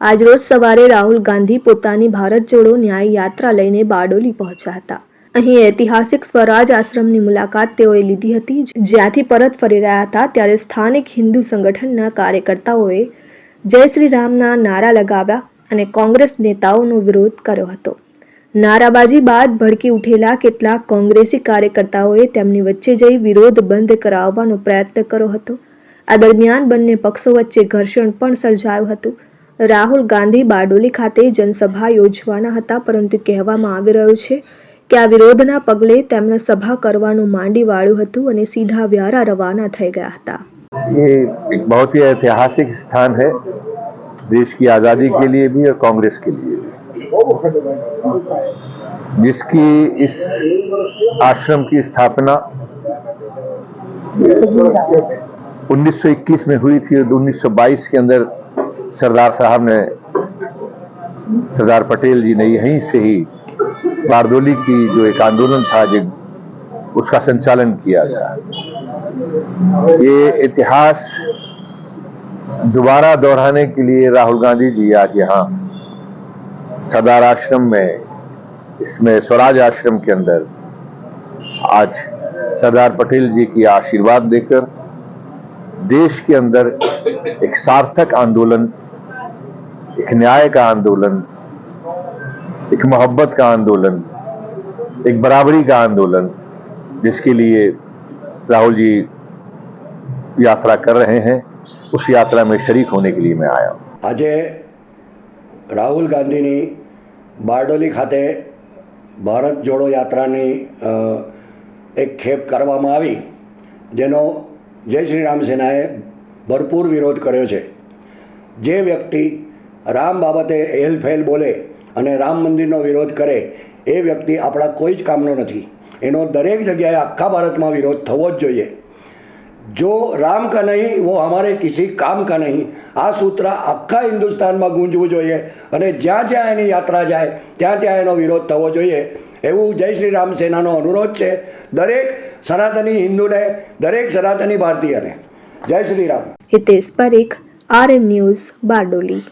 આજરોજ સવારે રાહુલ ગાંધી પોતાની ભારત જોડો ન્યાય યાત્રા લઈને બારડોલી પહોંચ્યા હતા. અહીં ઐતિહાસિક સ્વરાજ આશ્રમની મુલાકાત તેઓએ લીધી હતી જ્યાંથી પરત ફરી રહ્યા હતા ત્યારે સ્થાનિક હિન્દુ સંગઠનના કાર્યકર્તાઓએ જય શ્રી રામના નારા લગાવ્યા અને કોંગ્રેસ નેતાઓનો વિરોધ કર્યો હતો. નારાબાજી બાદ ભડકી ઉઠેલા કેટલાક કોંગ્રેસી કાર્યકર્તાઓએ તેમની વચ્ચે જઈ વિરોધ બંધ કરાવવાનો પ્રયત્ન કર્યો હતો. આ દરમિયાન બંને પક્ષો વચ્ચે ઘર્ષણ પણ સર્જાયું હતું. રાહુલ ગાંધી બારડોલી ખાતે જનસભા યોજવાના હતા પરંતુ કહેવામાં આવી રહ્યું છે કે આ વિરોધના પગલે તેમણે સભા કરવાનું માંડી વાળ્યું હતું અને સીધા વ્યારા રવાના થઈ ગયા હતા ये एक बहुत ही ऐतिहासिक स्थान है देश की आज़ादी के लिए भी और कांग्रेस के लिए भी जिसकी इस आश्रम की स्थापना 1921 में हुई थी और 1922 के अंदर सरदार साहब ने सरदार पटेल जी ने यहीं से ही बारदोली की जो एक आंदोलन था जो उसका संचालन किया गया। ये इतिहास दोबारा दोहराने के लिए राहुल गांधी जी आज यहाँ सरदार आश्रम में, इसमें स्वराज आश्रम के अंदर आज सरदार पटेल जी की आशीर्वाद देकर देश के अंदर एक सार्थक आंदोलन एक न्याय का आंदोलन एक मोहब्बत का आंदोलन एक बराबरी का आंदोलन जिसके लिए राहुल जी यात्रा कर रहे हैं उस यात्रा में शरीक होने के लिए मैं आया हूँ આજે રાહુલ ગાંધીની બારડોલી ખાતે ભારત જોડો યાત્રાની અ, એક ખેપ કરવામાં આવી જેનો જય શ્રી રામ સેનાએ ભરપૂર વિરોધ કર્યો છે જે વ્યક્તિ રામ બાબતે હેલફેલ બોલે અને રામ મંદિરનો વિરોધ કરે, એ વ્યક્તિ આપણા કોઈ જ કામનો નથી. એનો દરેક જગ્યાએ આખા ભારતમાં વિરોધ થવો જ જોઈએ. જો રામ કા નહીં, વો અમારે કિસી કામ કા નહીં, આ સૂત્ર આખા હિન્દુસ્તાનમાં ગૂંજવું જોઈએ અને જ્યાં જ્યાં એની યાત્રા જાય, ત્યાં ત્યાં એનો વિરોધ થવો જોઈએ. એવું જય શ્રી રામ સેનાનો અનુરોધ છે. દરેક સનાતની હિન્દુને, દરેક સનાતની ભારતીયને. જય Shri Ram. Hitesh Parikh R news Bardoli.